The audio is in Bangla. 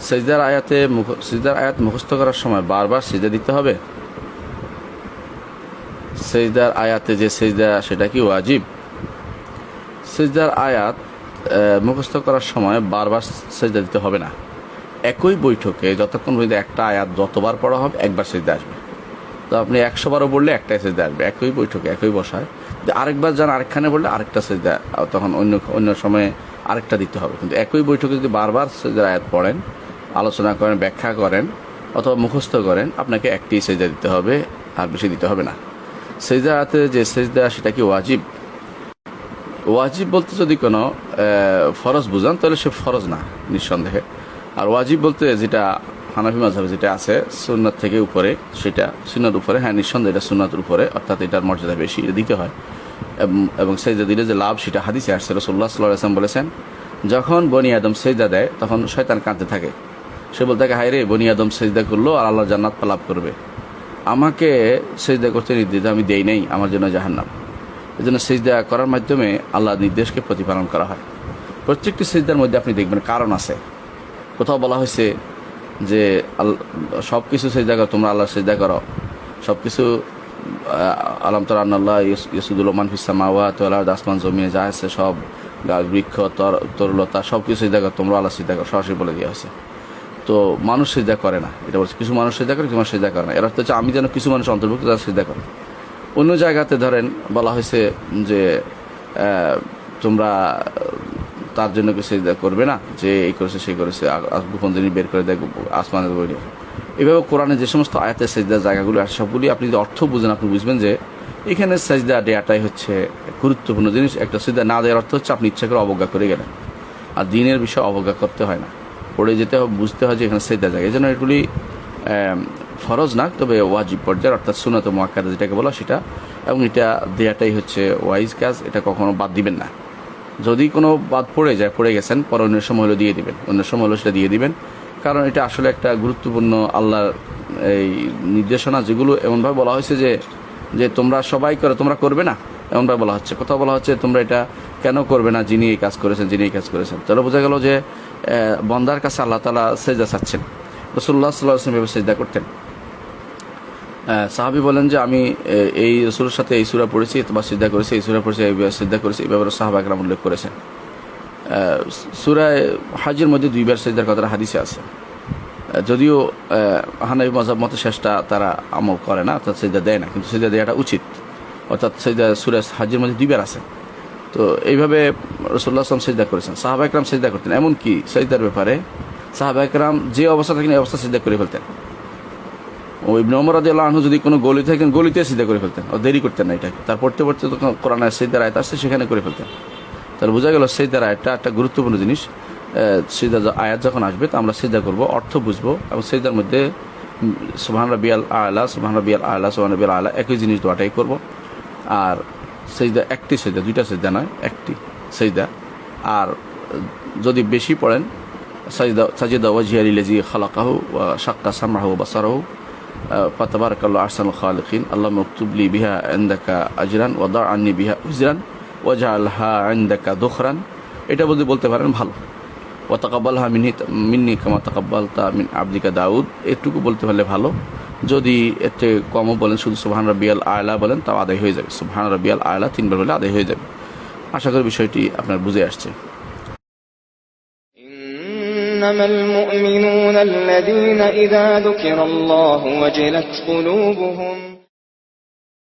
সেজদার আয়াতে মুখ- সিজদার আয়াত মুখস্থ করার সময় বারবার সিজদা দিতে হবে। সেজদার আয়াতে যে সেজদা, সেটা কি ওয়াজিব? সেজদার আয়াত মুখস্থ করার সময় বারবার সেজদা দিতে হবে না। একই বৈঠকে যতক্ষণ পর্যন্ত একটা আয়াত যতবার পড়া হবে, একবার সেজদা আসবে। তো আপনি একশো বারও বললে একটাই সেজদা আসবে, একই বৈঠকে একই বসায়। আরেকবার যান আরেকখানে বললে আরেকটা সেজদা তখন অন্য অন্য সময়ে আরেকটা দিতে হবে। কিন্তু একই বৈঠকে যদি বারবার সেজদার আয়াত পড়েন আলোচনা করেন, ব্যাখ্যা করেন, অথবা মুখস্থ করেন, আপনাকে একটি সেজদা দিতে হবে, আর বেশি দিতে হবে না। সেজদা আয়াতে যে সেজদা, সেটা কি ওয়াজিব? ওয়াজিব বলতে যদি কোনো ফরজ বুঝান, তাহলে সে ফরজ না, নিঃসন্দেহে। আর ওয়াজিব বলতে যেটা হানাফি মাঝাবে যেটা আছে, সুন্নাত থেকে উপরে, সেটা সুন্নাত উপরে হ্যাঁ নিঃসন্দেহে এটা সুন্নাতের উপরে, অর্থাৎ এটার মর্যাদা বেশি দিতে হয়। এবং- সেজদা দিলে যে লাভ, সেটা হাদিসে আসছে রসুল্লাহ সাল্লাহ আসলাম বলেছেন, যখন বনি আদম সেজদা দেয়, তখন শয়তান কাঁদতে থাকে। সে বলতে থাকে হায় রে বনি আদম সেজদা করল আর আল্লাহ জান্নাত লাভ করবে। আমাকে সেজদা করতে নির্দেশ, আমি দেই নাই, আমার জন্য জাহান্নাম। এই জন্য সেজদা করার মাধ্যমে আল্লাহ নির্দেশকে প্রতিপালন করা হয়। প্রত্যেকটি সেজদার মধ্যে আপনি দেখবেন কারণ আছে। কোথাও বলা হয়েছে যে সব কিছু সেজদা করো, তোমরা আল্লাহ সেজদা করো। সব কিছু আলম তর রহমান ফিসামাওয়া তোলার দাসমান জমিয়ে যা আছে সব, গাছ, বৃক্ষ, তর, তরুলতা সব কিছু সেজদা করো তোমরা আল্লাহ সেজদা করো, সরাসরি বলে দেওয়া হয়েছে। তো মানুষ সেজদা করে না। এটা বলছে, কিছু মানুষ সেজদা করে, কিছু মানুষ সেজদা করে না। এর অর্থ হচ্ছে, আমি যেন কিছু মানুষ অন্তর্ভুক্ত, তারা সেজদা করে। অন্য জায়গাতে ধরেন, বলা হয়েছে যে তোমরা তার জন্য কিছু সেজদা করবে না, যে এই করেছে, সেই করেছে গোপন জিনিস বের করে দেয় আসমানের বই এভাবে কোরআনে যে সমস্ত আয়াতের সেজদার জায়গাগুলো আছে, সবগুলি আপনি যদি অর্থ বুঝেন, আপনি বুঝবেন যে, এখানে সেজদা দেওয়াটাই হচ্ছে গুরুত্বপূর্ণ জিনিস, একটা সেজদা না দেওয়ার অর্থ হচ্ছে আপনি ইচ্ছা করে অবজ্ঞা করে গেলেন। আর দিনের বিষয়ে অবজ্ঞা করতে হয় না। পড়ে যেতে হবে, বুঝতে হয় যে এখানে সেজদা জায়গা। এই জন্য এগুলি ফরজ না, তবে ওয়াজিব পর্যায়ের, অর্থাৎ সুনাত মোয়াক্কাদা যেটাকে বলা সেটা। এবং এটা দেওয়াটাই হচ্ছে ওয়াইজ কাজ, এটা কখনো বাদ দিবেন না। যদি কোনো বাদ পড়ে যায়, পড়ে গেছেন, পরে অন্য সময় হলো দিয়ে দিবেন। অন্য সময় হলো সেটা দিয়ে দিবেন। কারণ এটা আসলে একটা গুরুত্বপূর্ণ আল্লাহর এই নির্দেশনা, যেগুলো এমনভাবে বলা হয়েছে যে যে তোমরা সবাই করে, তোমরা করবে না, এমনভাবে বলা হচ্ছে। কোথাও বলা হচ্ছে তোমরা এটা কেন করবে না যিনি এই কাজ করেছেন, যিনি এই কাজ করেছেন? তাহলে বোঝা গেল যে বন্দার কাছে আল্লাহ তালা সেজা চাচ্ছেন। রসুল্লাহ সাল্লাহ আসলাম এভাবে সেজদা করতেন। সাহাবি বলেন যে, আমি এই রসুলের সাথে এই সুরা পড়েছি বা সিদ্ধা করেছি, এই সুরা পড়েছি, এই সিদ্ধা করেছি। এই ব্যাপারে সাহাবা একরাম উল্লেখ করেছেন। সুরায় হাজের মধ্যে দুইবার সেজদার কথাটা হাদিসে আছে। যদিও হানাবি মজাব মতো শেষটা তারা আমল করে না, অর্থাৎ সেজদা দেয় না, কিন্তু সেজদা দেওয়াটা উচিত। অর্থাৎ সেজদা সুরা হাজের মধ্যে দুইবার আছে। তো এইভাবে রসুল্লাহ আসলাম সেজদা করেছেন, সাহাবা একরাম সেজদা করতেন। এমনকি সেজদার ব্যাপারে সাহাবা একরাম যে অবস্থা থাকেন, এই অবস্থা সেজদা করে ফেলতেন। ও ইবনে ওমর যদি কোনো গলি থাকেন, গলিতে সিদ্ধা করে ফেলতেন। ও দেরি করতেন না এটাকে। তার পড়তে পড়তে তখন কোরআনের সিদ্ধার আয়াত আসছে, সেখানে করে ফেলতেন। তাহলে বোঝা গেল সিদ্ধার আয়াতটা একটা গুরুত্বপূর্ণ জিনিস। সিদ্ধা আয়াত যখন আসবে, তো আমরা সিদ্ধা করব, অর্থ বুঝব এবং সিদ্ধার মধ্যে সুবহান রবিয়াল আলা, সুবহান রবিয়াল আলা, সুবহান রবিয়াল আলা একই জিনিস দোয়াটাই করব। আর সেজদা একটি সেজদা দুইটা সেজদা নয় একটি সেজদা আর যদি বেশি পড়েন সাজিদা সাজিদা ওয়াজিয়ারি লেজি খালাকাহু ওয়া শাক্কা সামরাহু বাসারাহু فتبارك الله أحسن الخالقين اللهم اكتب لي بها عندك أجرا وضع عني بها وزرا واجعلها عندك ذخرا এটা বলতে বলতে পারেন ভালো ও তাকাব্বালহা মিনি মিন্নি কামা তাকাব্বালতা মিন আবদিকা দাউদ এটুকু বলতে পারলে ভালো যদি এতে কমও বলেন শুধু সুবহান রবিয়াল আয়লা বলেন তাও আদায় হয়ে যাবে সুবহান রবিয়াল আয়লা তিনবার বলে আদায় হয়ে যাবে আশা করি বিষয়টি আপনার বুঝে আসছে إنما المؤمنون الذين إذا ذكر الله وجلت قلوبهم